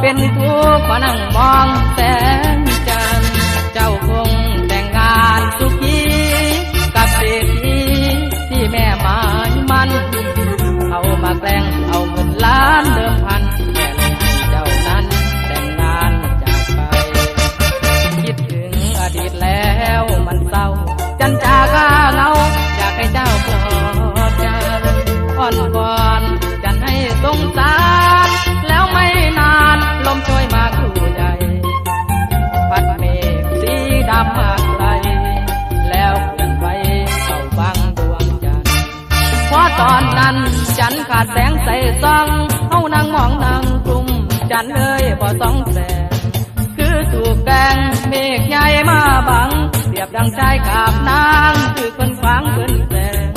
เป็นทุกข์เรานั่งมองแสงจันทร์เจ้าคงแต่งงานสุขีกับเศรษฐีที่แม่หมายมันเอามาแกล้งเอาเงินล้านเดิมพันแค่เจ้านั้นแต่งงานจากไปคิดถึงอดีตแล้วมันเศร้า จันจากาเงาอยากให้เจ้าปลอบใจอ่อนวอน ตอนนั้นจันขาดแสงใสส่องเฮานั่งมองนั่งกลุ่มจันเอ้ยบ่สองแสงคือถูกแกงเมฆใหญ่มาบังเรียบดังใจกับนางคือคนฟังเพิ่นแสง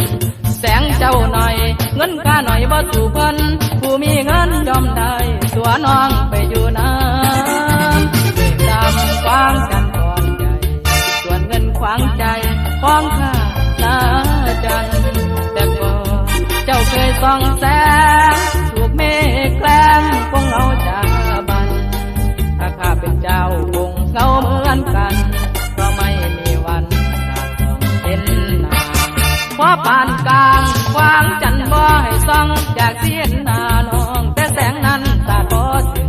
แสงเจ้าหน่อย เงินค่าหน่อยบ่สู่เพิ่นผู้มีเงินยอมได้ตัวน้องไปอยู่นั้นเมฆดำฟังกันก่อนใหญ่ส่วนเงินขวางใจของข้านาจัน ส่องแสงถูกเมฆแกล้งคงเอาจาบัน ถ้าข้าเป็นเจ้าคงเงาเหมือนกันเพราะไม่มีวันจาดส่องเห็นนาเพราะปานกลางควางจันทร์บ่ให้ส่องจากเสียนนาน้อง แต่แสงนั้นตาบ่ถึงได้